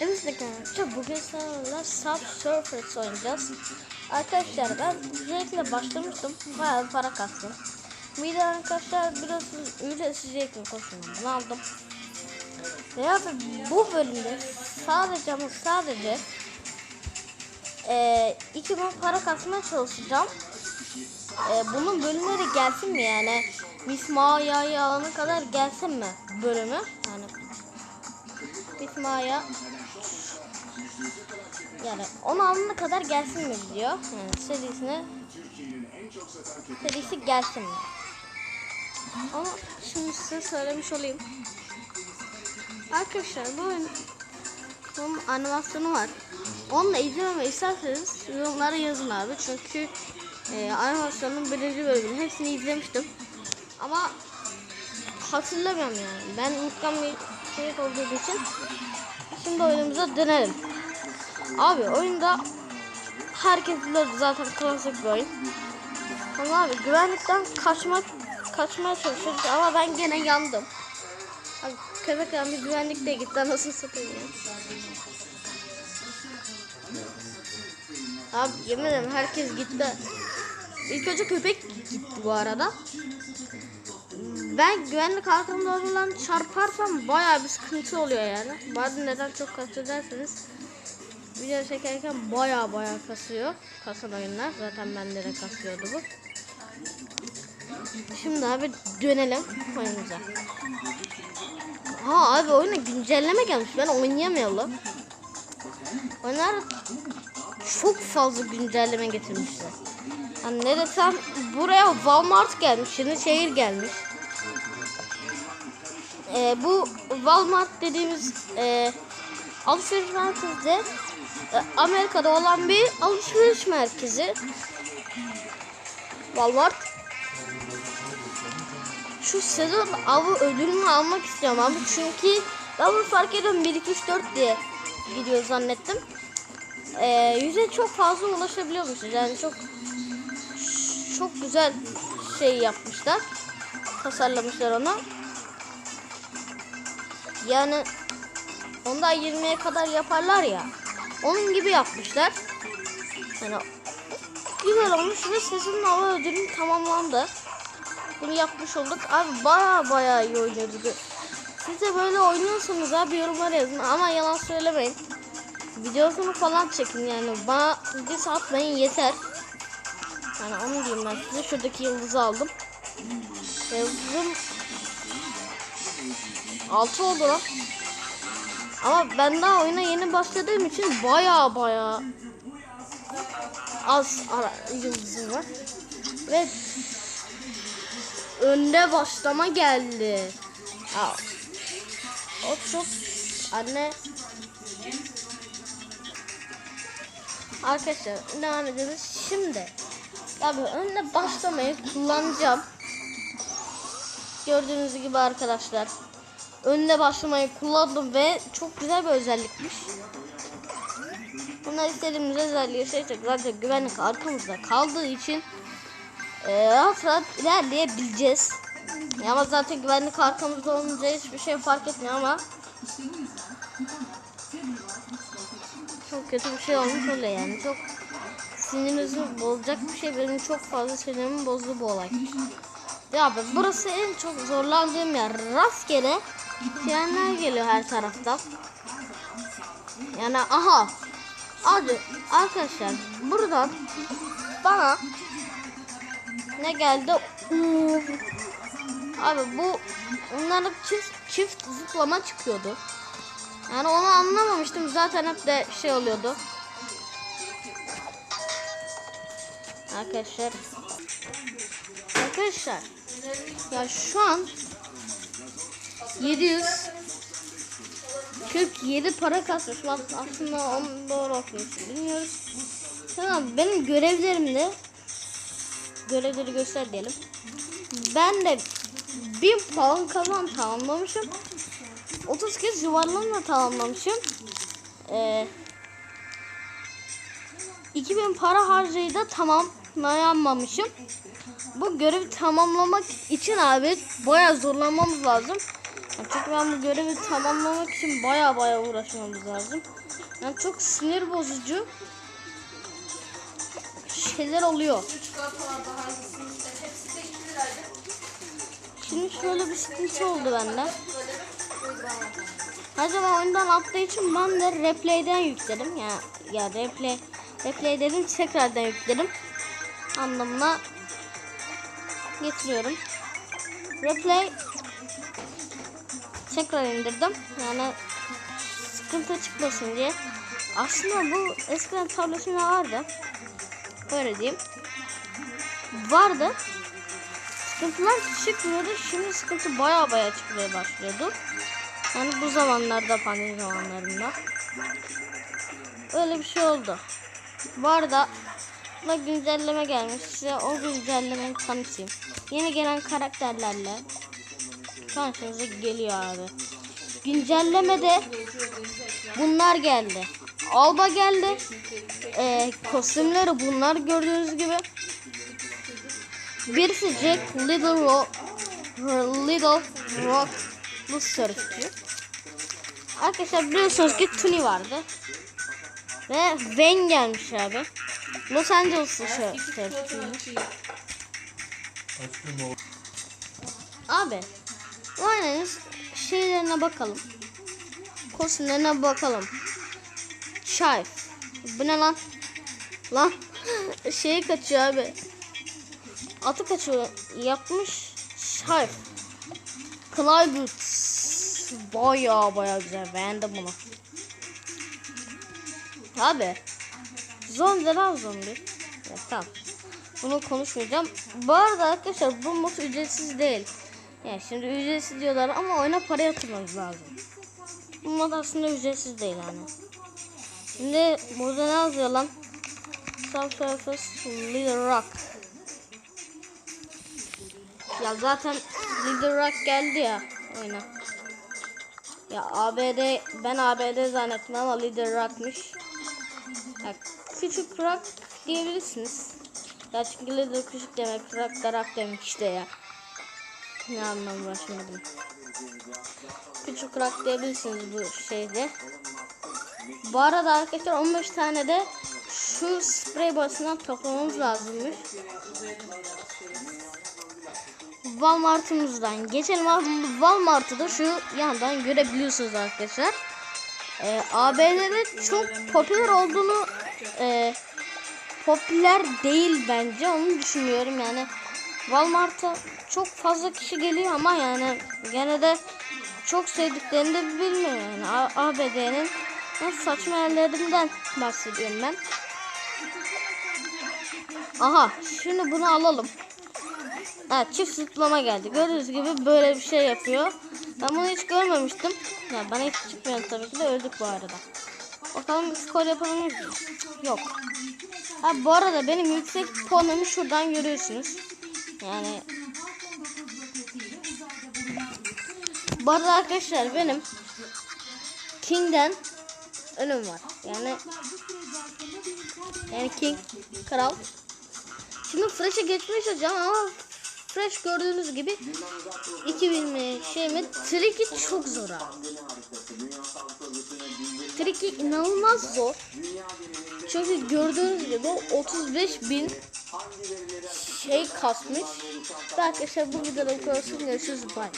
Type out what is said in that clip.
Evet arkadaşlar bugün sizlerle Subsurface oynayacağız. Arkadaşlar ben Jake'le başlamıştım. Bayağı para kastım. Bir de arkadaşlar biliyorsunuz ücretsiz Jake'in koşulunu aldım. Ve abi bu bölümde sadece ama sadece e, 2000 para kasmaya çalışacağım. E, bunun bölümleri gelsin mi yani? Miss Ma'ya'yı alana kadar gelsin mi bölümü? Yani Miss Ma'ya yani onu alana kadar gelsin mi diyor. Yani serisine serisi gelsin mi? Ama şimdi size söylemiş olayım. Arkadaşlar bu oyun bunun animasyonu var. Onu da izlememi isterseniz yorumlara yazın abi. Çünkü e, animasyonun birinci bölümünü hepsini izlemiştim. Ama hatırlamıyorum yani. Ben unutkan bir şey olduğu için. Şimdi oyunumuza dönelim. Abi oyunda herkes bilir zaten klasik bir oyun. Ama abi güvenlikten kaçmak kaçmaya çalışıyoruz ama ben gene yandım. Abi köpek abi güvenlik de gitti nasıl satayım. Abi yemin ederim herkes gitti. İlk önce köpek gitti bu arada. Ben güvenlik arkamda olan çarparsam bayağı bir sıkıntı oluyor yani. Bazen neden çok kasıyorderseniz video çekerken bayağı bayağı kasıyor. Kasan oyunlar. Zaten bende de kasıyordu bu. Şimdi abi dönelim oyunumuza. Ha abi oyuna güncelleme gelmiş. Ben oynayamıyorum. Oyunlar çok fazla güncelleme getirmişler. Yani ne desem buraya Walmart gelmiş. Şimdi şehir gelmiş. Ee, bu Walmart dediğimiz e, alışveriş merkezi de e, Amerika'da olan bir alışveriş merkezi. Walmart. Şu sezon avı ödülünü almak istiyorum abi. Çünkü ben bunu fark ediyorum 1 2 3 4 diye gidiyor zannettim. Ee, yüze çok fazla ulaşabiliyormuşuz. Yani çok çok güzel şey yapmışlar. Tasarlamışlar onu. Yani onda 20'ye kadar yaparlar ya. Onun gibi yapmışlar. Yani güzel olmuş ve sezonun hava ödülü tamamlandı. Bunu yapmış olduk. Abi baya baya iyi oynuyoruz. Siz de böyle oynuyorsunuz abi yorumlara yazın ama yalan söylemeyin. Videosunu falan çekin yani. Bana saat beyin yeter. Yani onu diyeyim ben size. Şuradaki yıldızı aldım. Yıldızım 6 oldu lan. Ama ben daha oyuna yeni başladığım için baya baya az ara yıldızım var. Ve önde başlama geldi. Aa. Hop hop. Anne. Arkadaşlar devam ediyoruz. Şimdi Tabii önde başlamayı kullanacağım. Gördüğünüz gibi arkadaşlar. Önde başlamayı kullandım ve çok güzel bir özellikmiş. Bunlar istediğimiz özelliği seçtik. Zaten güvenlik arkamızda kaldığı için e, rahat rahat ilerleyebileceğiz. Ama zaten güvenlik arkamızda olunca hiçbir şey fark etmiyor ama çok kötü bir şey olmuş oluyor yani. Çok sinirinizi bozacak bir şey. Benim çok fazla sinirimi bozdu bu olay. Ya abi burası en çok zorlandığım yer. Rastgele trenler geliyor her taraftan. Yani aha. Hadi arkadaşlar buradan bana ne geldi? Oo. Abi bu onların çift, çift zıplama çıkıyordu. Yani onu anlamamıştım. Zaten hep de şey oluyordu. Arkadaşlar. Arkadaşlar. Ya şu an 747 para kasmışım. Aslında onu doğru okuyorsun. Bilmiyoruz. Tamam benim görevlerimde görevleri göster diyelim. Ben de 1000 puan kazan tamamlamışım. 30 kez yuvarlanma tamamlamışım. Ee, 2000 para harcayı da tamamlayamamışım. Bu görevi tamamlamak için abi bayağı zorlanmamız lazım. Yani çünkü ben bu görevi tamamlamak için baya baya uğraşmamız lazım. Yani çok sinir bozucu şeyler oluyor. Çikolatalar daha iyisinde. Hepsi de 2 liraydı. Şimdi şöyle bir sıkıntı oldu bende. Acaba oyundan attığı için ben de replay'den yükledim. Ya ya replay replay dedim tekrardan yükledim. Anlamına getiriyorum. Replay tekrar indirdim. Yani sıkıntı çıkmasın diye. Aslında bu eskiden tabletimde vardı. Böyle diyeyim. Vardı. Sıkıntılar çıkmıyordu. Şimdi sıkıntı baya baya çıkmaya başlıyordu. Yani bu zamanlarda pandemi zamanlarında. Öyle bir şey oldu. Bu arada buna güncelleme gelmiş. Size o güncellemeyi tanıtayım. Yeni gelen karakterlerle karşınıza geliyor abi. Güncellemede bunlar geldi. Alba geldi. Ee, kostümleri bunlar gördüğünüz gibi. Birisi Jack Little Rock Little Rock bu sörfçü. Arkadaşlar biliyorsunuz ki Tuni vardı. Ve Wayne gelmiş abi. Los Angeles'lı sörfçüymüş. Abi aynen şeylerine bakalım. Kostümlerine bakalım. Şayf. Bu ne lan? Lan şeyi kaçıyor abi. Atı kaçıyor. Yapmış. Şayf. Clyde baya baya güzel beğendim bunu. Abi zombi lan zombi. Ya, tamam. Bunu konuşmayacağım. Bu arada arkadaşlar bu mod ücretsiz değil. Yani şimdi ücretsiz diyorlar ama oyuna para yatırmamız lazım. Bu mod aslında ücretsiz değil yani. Şimdi burada ne yazıyor lan? Subsurface Little Rock. Ya zaten Little Rock geldi ya oyuna. Ya ABD ben ABD zannettim ama Little Rock'mış. Ya küçük rock diyebilirsiniz. Ya çünkü Little küçük demek rock da rock demek işte ya. Ne var şimdi. Küçük rock diyebilirsiniz bu şeyde. Bu arada arkadaşlar 15 tane de şu sprey boyasından toplamamız lazımmış. Walmart'ımızdan geçelim abi. Walmart'ı da şu yandan görebiliyorsunuz arkadaşlar. Ee, ABD'de çok popüler olduğunu e, popüler değil bence onu düşünüyorum yani. Walmart'a çok fazla kişi geliyor ama yani gene de çok sevdiklerini de bilmiyorum yani. ABD'nin saçma yerlerinden bahsediyorum ben. Aha şimdi bunu alalım. Evet çift zıplama geldi. Gördüğünüz gibi böyle bir şey yapıyor. Ben bunu hiç görmemiştim. Ya bana hiç çıkmıyor tabii ki de öldük bu arada. Bakalım skor yapabilir miyiz? Yok. Ha bu arada benim yüksek puanımı şuradan görüyorsunuz. Yani bu arada arkadaşlar benim King'den önüm var. Yani yani King kral. Şimdi Fresh'e geçmeye çalışacağım ama Fresh gördüğünüz gibi 2000 mi şey mi Tricky çok zor abi. Tricky inanılmaz zor. Çünkü gördüğünüz gibi 35 bin şey kasmış. Ve Arkadaşlar bu videoda bu kadar. Görüşürüz. Bye.